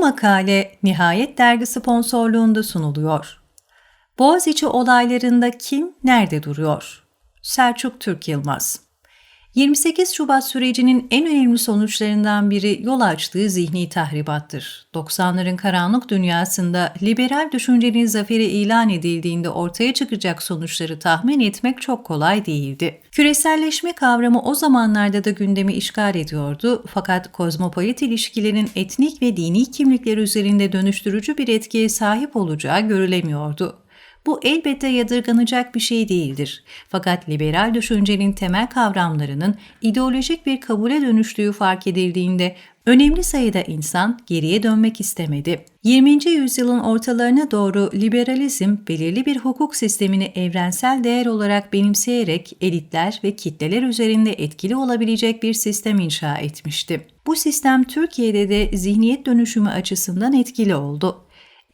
Bu makale Nihayet Dergi sponsorluğunda sunuluyor. Boğaziçi olaylarında kim nerede duruyor? Selçuk Türk Yılmaz 28 Şubat sürecinin en önemli sonuçlarından biri yol açtığı zihni tahribattır. 90'ların karanlık dünyasında liberal düşüncenin zaferi ilan edildiğinde ortaya çıkacak sonuçları tahmin etmek çok kolay değildi. Küreselleşme kavramı o zamanlarda da gündemi işgal ediyordu fakat kozmopolit ilişkilerin etnik ve dini kimlikler üzerinde dönüştürücü bir etkiye sahip olacağı görülemiyordu. Bu elbette yadırganacak bir şey değildir. Fakat liberal düşüncenin temel kavramlarının ideolojik bir kabule dönüştüğü fark edildiğinde önemli sayıda insan geriye dönmek istemedi. 20. yüzyılın ortalarına doğru liberalizm belirli bir hukuk sistemini evrensel değer olarak benimseyerek elitler ve kitleler üzerinde etkili olabilecek bir sistem inşa etmişti. Bu sistem Türkiye'de de zihniyet dönüşümü açısından etkili oldu.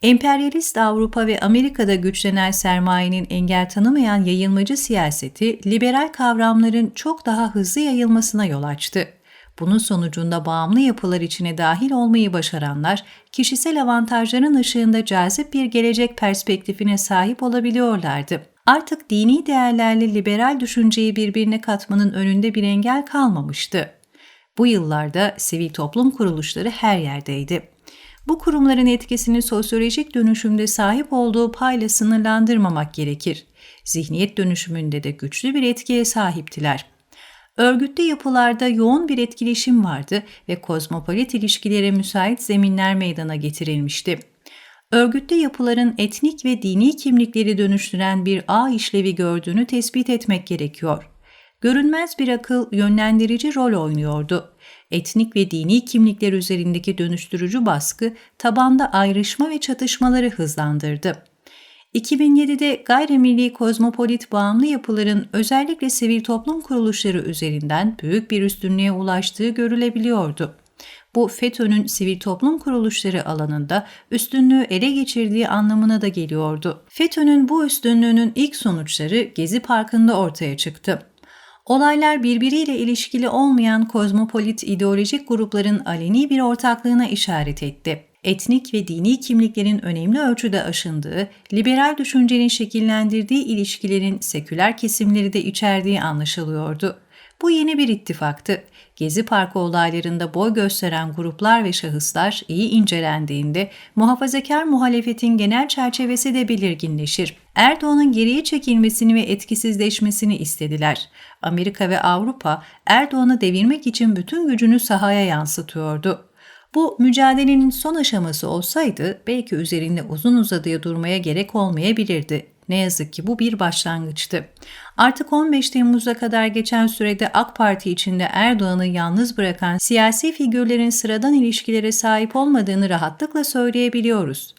Emperyalist Avrupa ve Amerika'da güçlenen sermayenin engel tanımayan yayılmacı siyaseti liberal kavramların çok daha hızlı yayılmasına yol açtı. Bunun sonucunda bağımlı yapılar içine dahil olmayı başaranlar, kişisel avantajların ışığında cazip bir gelecek perspektifine sahip olabiliyorlardı. Artık dini değerlerle liberal düşünceyi birbirine katmanın önünde bir engel kalmamıştı. Bu yıllarda sivil toplum kuruluşları her yerdeydi bu kurumların etkisini sosyolojik dönüşümde sahip olduğu payla sınırlandırmamak gerekir. Zihniyet dönüşümünde de güçlü bir etkiye sahiptiler. Örgütlü yapılarda yoğun bir etkileşim vardı ve kozmopolit ilişkilere müsait zeminler meydana getirilmişti. Örgütlü yapıların etnik ve dini kimlikleri dönüştüren bir ağ işlevi gördüğünü tespit etmek gerekiyor. Görünmez bir akıl yönlendirici rol oynuyordu etnik ve dini kimlikler üzerindeki dönüştürücü baskı tabanda ayrışma ve çatışmaları hızlandırdı. 2007'de gayrimilli kozmopolit bağımlı yapıların özellikle sivil toplum kuruluşları üzerinden büyük bir üstünlüğe ulaştığı görülebiliyordu. Bu FETÖ'nün sivil toplum kuruluşları alanında üstünlüğü ele geçirdiği anlamına da geliyordu. FETÖ'nün bu üstünlüğünün ilk sonuçları Gezi Parkı'nda ortaya çıktı. Olaylar birbiriyle ilişkili olmayan kozmopolit ideolojik grupların aleni bir ortaklığına işaret etti. Etnik ve dini kimliklerin önemli ölçüde aşındığı, liberal düşüncenin şekillendirdiği ilişkilerin seküler kesimleri de içerdiği anlaşılıyordu. Bu yeni bir ittifaktı. Gezi Parkı olaylarında boy gösteren gruplar ve şahıslar iyi incelendiğinde muhafazakar muhalefetin genel çerçevesi de belirginleşir. Erdoğan'ın geriye çekilmesini ve etkisizleşmesini istediler. Amerika ve Avrupa Erdoğan'ı devirmek için bütün gücünü sahaya yansıtıyordu. Bu mücadelenin son aşaması olsaydı belki üzerinde uzun uzadıya durmaya gerek olmayabilirdi. Ne yazık ki bu bir başlangıçtı. Artık 15 Temmuz'a kadar geçen sürede AK Parti içinde Erdoğan'ı yalnız bırakan siyasi figürlerin sıradan ilişkilere sahip olmadığını rahatlıkla söyleyebiliyoruz.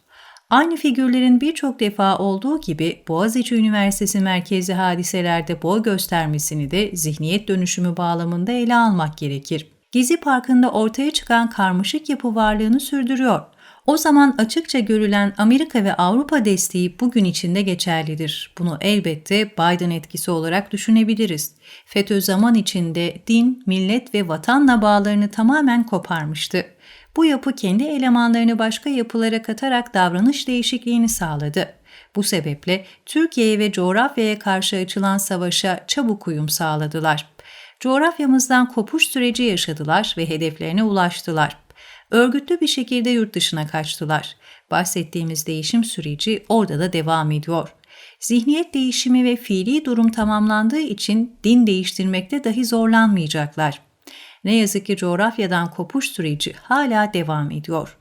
Aynı figürlerin birçok defa olduğu gibi Boğaziçi Üniversitesi merkezi hadiselerde boy göstermesini de zihniyet dönüşümü bağlamında ele almak gerekir. Gezi Parkı'nda ortaya çıkan karmaşık yapı varlığını sürdürüyor. O zaman açıkça görülen Amerika ve Avrupa desteği bugün içinde geçerlidir. Bunu elbette Biden etkisi olarak düşünebiliriz. FETÖ zaman içinde din, millet ve vatanla bağlarını tamamen koparmıştı. Bu yapı kendi elemanlarını başka yapılara katarak davranış değişikliğini sağladı. Bu sebeple Türkiye'ye ve coğrafyaya karşı açılan savaşa çabuk uyum sağladılar. Coğrafyamızdan kopuş süreci yaşadılar ve hedeflerine ulaştılar. Örgütlü bir şekilde yurt dışına kaçtılar. Bahsettiğimiz değişim süreci orada da devam ediyor. Zihniyet değişimi ve fiili durum tamamlandığı için din değiştirmekte dahi zorlanmayacaklar. Ne yazık ki coğrafyadan kopuş süreci hala devam ediyor.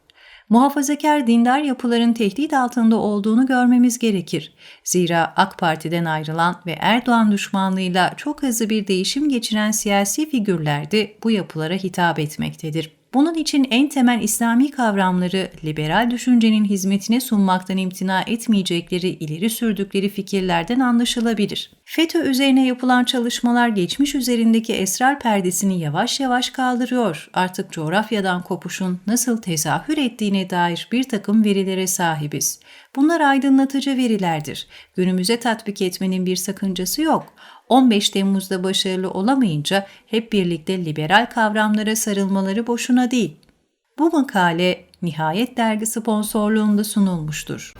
Muhafazakar dindar yapıların tehdit altında olduğunu görmemiz gerekir. Zira AK Parti'den ayrılan ve Erdoğan düşmanlığıyla çok hızlı bir değişim geçiren siyasi figürler de bu yapılara hitap etmektedir. Bunun için en temel İslami kavramları liberal düşüncenin hizmetine sunmaktan imtina etmeyecekleri ileri sürdükleri fikirlerden anlaşılabilir. FETÖ üzerine yapılan çalışmalar geçmiş üzerindeki esrar perdesini yavaş yavaş kaldırıyor. Artık coğrafyadan kopuşun nasıl tezahür ettiğine dair bir takım verilere sahibiz. Bunlar aydınlatıcı verilerdir. Günümüze tatbik etmenin bir sakıncası yok. 15 Temmuz'da başarılı olamayınca hep birlikte liberal kavramlara sarılmaları boşuna değil. Bu makale Nihayet dergi sponsorluğunda sunulmuştur.